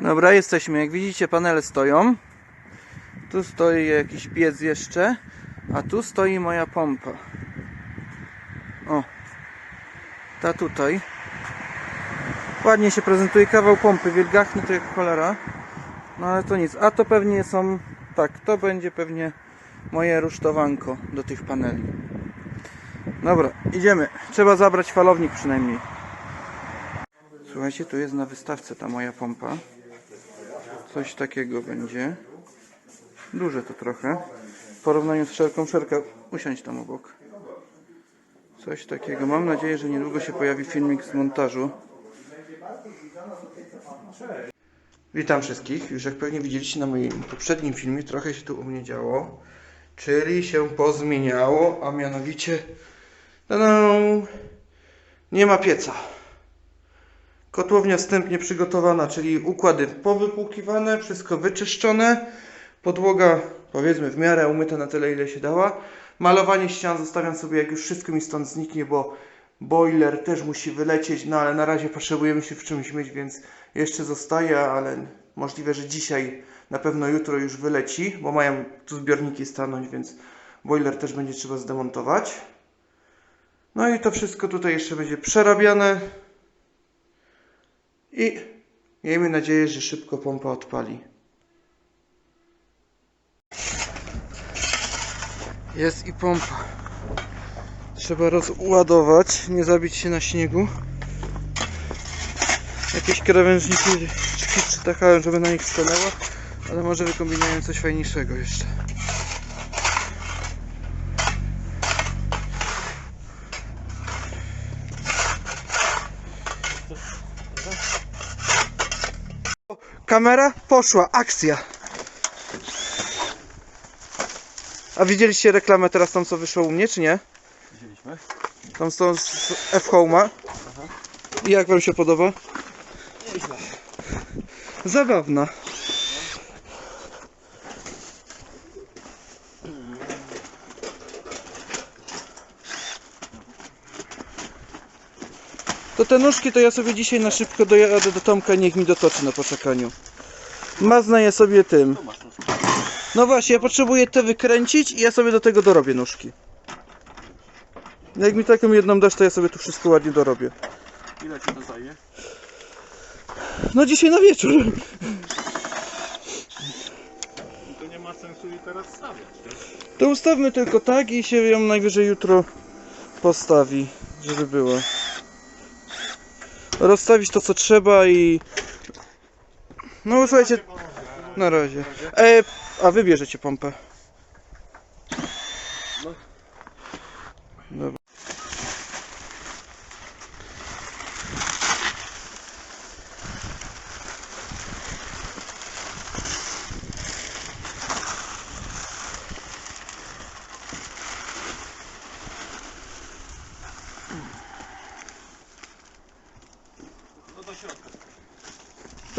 Dobra, jesteśmy. Jak widzicie, panele stoją. Tu stoi jakiś piec jeszcze, a tu stoi moja pompa. O, ta tutaj. Ładnie się prezentuje kawał pompy, wielgachny to jak cholera. No ale to nic. A to pewnie są, tak, to będzie pewnie moje rusztowanko do tych paneli. Dobra, idziemy. Trzeba zabrać falownik przynajmniej. Słuchajcie, tu jest na wystawce ta moja pompa. Coś takiego będzie. Duże to trochę. W porównaniu z szerką szerka. Usiądź tam obok. Coś takiego. Mam nadzieję, że niedługo się pojawi filmik z montażu. Witam wszystkich. Już jak pewnie widzieliście na moim poprzednim filmie, trochę się tu u mnie działo. Czyli się pozmieniało, a mianowicie nie ma pieca. Kotłownia wstępnie przygotowana, czyli układy powypłukiwane, wszystko wyczyszczone. Podłoga powiedzmy w miarę umyta na tyle ile się dała. Malowanie ścian zostawiam sobie jak już wszystko mi stąd zniknie, bo boiler też musi wylecieć, no ale na razie potrzebujemy się w czymś myć, więc jeszcze zostaje, ale możliwe, że dzisiaj, na pewno jutro już wyleci, bo mają tu zbiorniki stanąć, więc boiler też będzie trzeba zdemontować. No i to wszystko tutaj jeszcze będzie przerabiane. I miejmy nadzieję, że szybko pompa odpali. Jest i pompa. Trzeba rozładować, nie zabić się na śniegu. Jakieś krawężniki przytakałem, żeby na nich stanęła, ale może wykombinują coś fajniejszego jeszcze. Kamera poszła, akcja. A widzieliście reklamę teraz tam co wyszło u mnie, czy nie? Widzieliśmy? Tam są z F-Home'a. I jak wam się podoba? Nieźle. Zabawna. To te nóżki to ja sobie dzisiaj na szybko dojadę do Tomka, niech mi dotoczy na poczekaniu. Mazna je sobie tym. No właśnie, ja potrzebuję te wykręcić i ja sobie do tego dorobię nóżki. Jak mi taką jedną dasz, to ja sobie tu wszystko ładnie dorobię. Ile ci to zajmie? No dzisiaj na wieczór. To nie ma sensu jej teraz stawiać. To ustawmy tylko tak i się ją najwyżej jutro postawi, żeby było. Rozstawić to co trzeba i... No słuchajcie, na razie. E, a wy bierzecie pompę.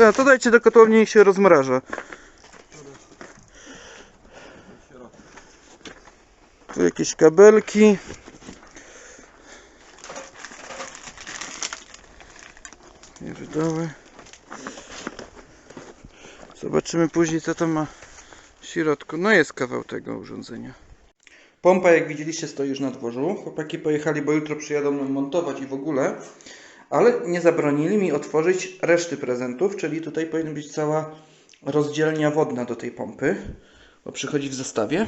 Ja, to dajcie do kotłowni i się rozmraża. Tu jakieś kabelki. Pierdoły. Zobaczymy później co tam ma w środku. No jest kawał tego urządzenia. Pompa jak widzieliście stoi już na dworzu. Chłopaki pojechali, bo jutro przyjadą montować i w ogóle. Ale nie zabronili mi otworzyć reszty prezentów, czyli tutaj powinna być cała rozdzielnia wodna do tej pompy, bo przychodzi w zestawie.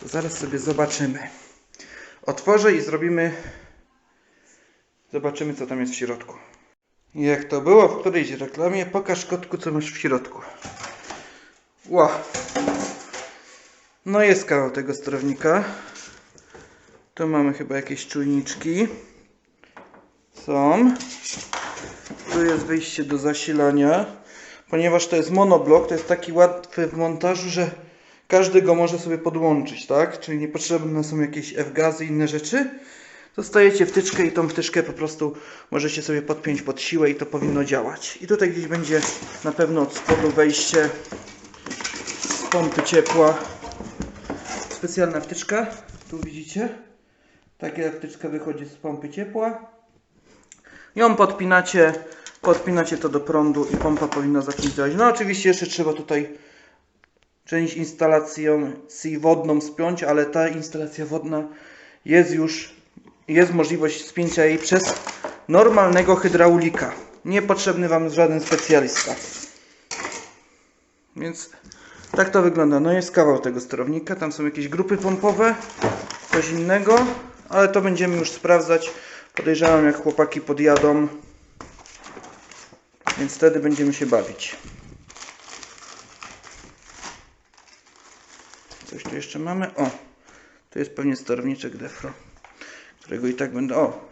To zaraz sobie zobaczymy. Otworzę i zrobimy. Zobaczymy, co tam jest w środku. Jak to było w którejś reklamie, pokaż kotku, co masz w środku. Ła. No jest kawał tego sterownika. Tu mamy chyba jakieś czujniczki. Są. Tu jest wyjście do zasilania. Ponieważ to jest monoblok, to jest taki łatwy w montażu, że każdy go może sobie podłączyć, tak? Czyli niepotrzebne są jakieś F-gazy i inne rzeczy. Dostajecie wtyczkę i tą wtyczkę po prostu możecie sobie podpiąć pod siłę i to powinno działać. I tutaj gdzieś będzie na pewno od spodu wejście z pompy ciepła. Specjalna wtyczka, tu widzicie. Taka wtyczka wychodzi z pompy ciepła. Ją podpinacie Podpinacie to do prądu i pompa powinna zacząć działać. No oczywiście jeszcze trzeba tutaj część instalacją wodną spiąć, ale ta instalacja wodna jest już, jest możliwość spięcia jej przez normalnego hydraulika. Niepotrzebny Wam żaden specjalista. Więc tak to wygląda. No jest kawał tego sterownika, tam są jakieś grupy pompowe, coś innego, ale to będziemy już sprawdzać. Podejrzewam jak chłopaki podjadą, więc wtedy będziemy się bawić. Coś tu jeszcze mamy? O, to jest pewnie sterowniczek Defro, którego i tak będę... O,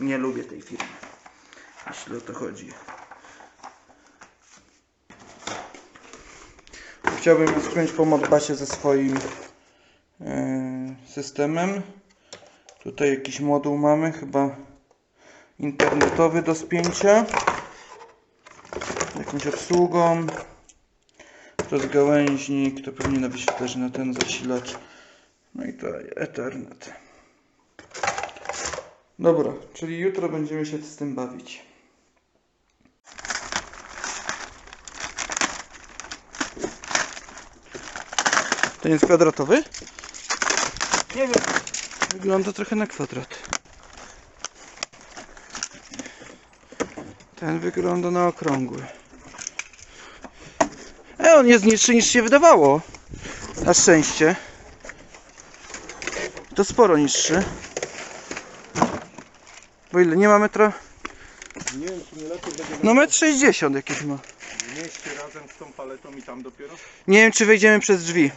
nie lubię tej firmy, jeśli o to chodzi. Chciałbym ją spiąć po Modbasie ze swoim e, systemem. Tutaj jakiś moduł mamy, chyba internetowy do spięcia. Jakąś obsługą. Rozgałęźnik, to powinno być też na ten zasilacz. No i to Ethernet. Dobra, czyli jutro będziemy się z tym bawić. Ten jest kwadratowy? Nie wiem. Wygląda trochę na kwadrat. Ten wygląda na okrągły. E, on jest niższy niż się wydawało. Na szczęście. To sporo niższy. Bo ile? Nie ma metra? Nie wiem, czy nie lepiej będzie No metr 60 jakiś ma. mieście razem z tą paletą i tam dopiero? Nie wiem czy wejdziemy przez drzwi.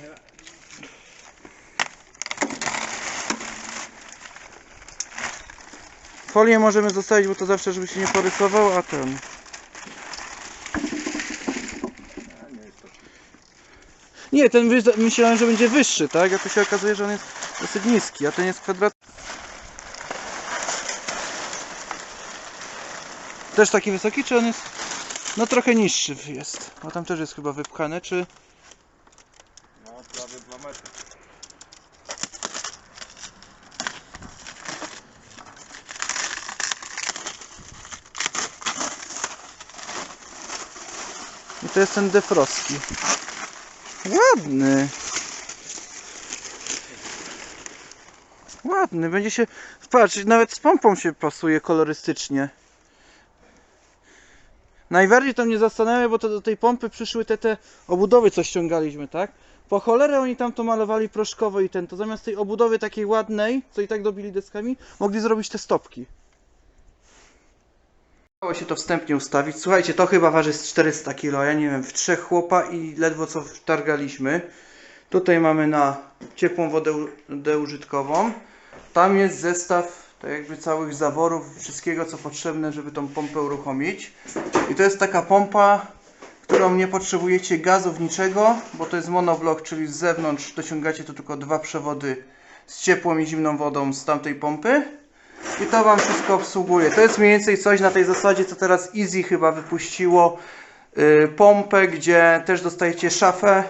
Folię możemy zostawić, bo to zawsze żeby się nie porysował, a ten... Nie, ten myślałem, że będzie wyższy, tak? A tu się okazuje, że on jest dosyć niski, a ten jest kwadrat... Też taki wysoki, czy on jest... No trochę niższy jest. Bo tam też jest chyba wypchane, czy... No, prawie 2 metry. I to jest ten defroski. Ładny. Ładny, będzie się... Patrz, nawet z pompą się pasuje kolorystycznie. Najbardziej to mnie zastanawia, bo to do tej pompy przyszły te, te obudowy, co ściągaliśmy, tak? Po cholerę oni tam to malowali proszkowo i ten, to zamiast tej obudowy takiej ładnej, co i tak dobili deskami, mogli zrobić te stopki. Udało się to wstępnie ustawić. Słuchajcie, to chyba waży z 400 kg, ja nie wiem, w trzech chłopa i ledwo co wtargaliśmy. Tutaj mamy na ciepłą wodę użytkową. Tam jest zestaw tak jakby całych zaworów, wszystkiego co potrzebne, żeby tą pompę uruchomić. I to jest taka pompa, którą nie potrzebujecie gazów, niczego, bo to jest monoblok, czyli z zewnątrz dociągacie tu tylko dwa przewody z ciepłą i zimną wodą z tamtej pompy. I to Wam wszystko obsługuje. To jest mniej więcej coś na tej zasadzie, co teraz Easy chyba wypuściło. Yy, pompę, gdzie też dostajecie szafę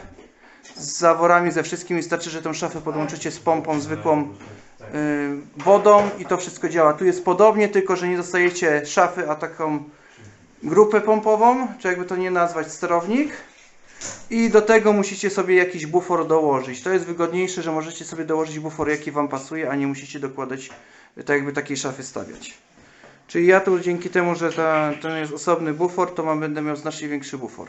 z zaworami, ze wszystkim. Wystarczy, że tą szafę podłączycie z pompą zwykłą yy, wodą i to wszystko działa. Tu jest podobnie, tylko że nie dostajecie szafy, a taką grupę pompową, czy jakby to nie nazwać, sterownik. I do tego musicie sobie jakiś bufor dołożyć. To jest wygodniejsze, że możecie sobie dołożyć bufor jaki Wam pasuje, a nie musicie dokładać tak jakby takiej szafy stawiać. Czyli ja tu dzięki temu, że ta, ten jest osobny bufor, to mam, będę miał znacznie większy bufor.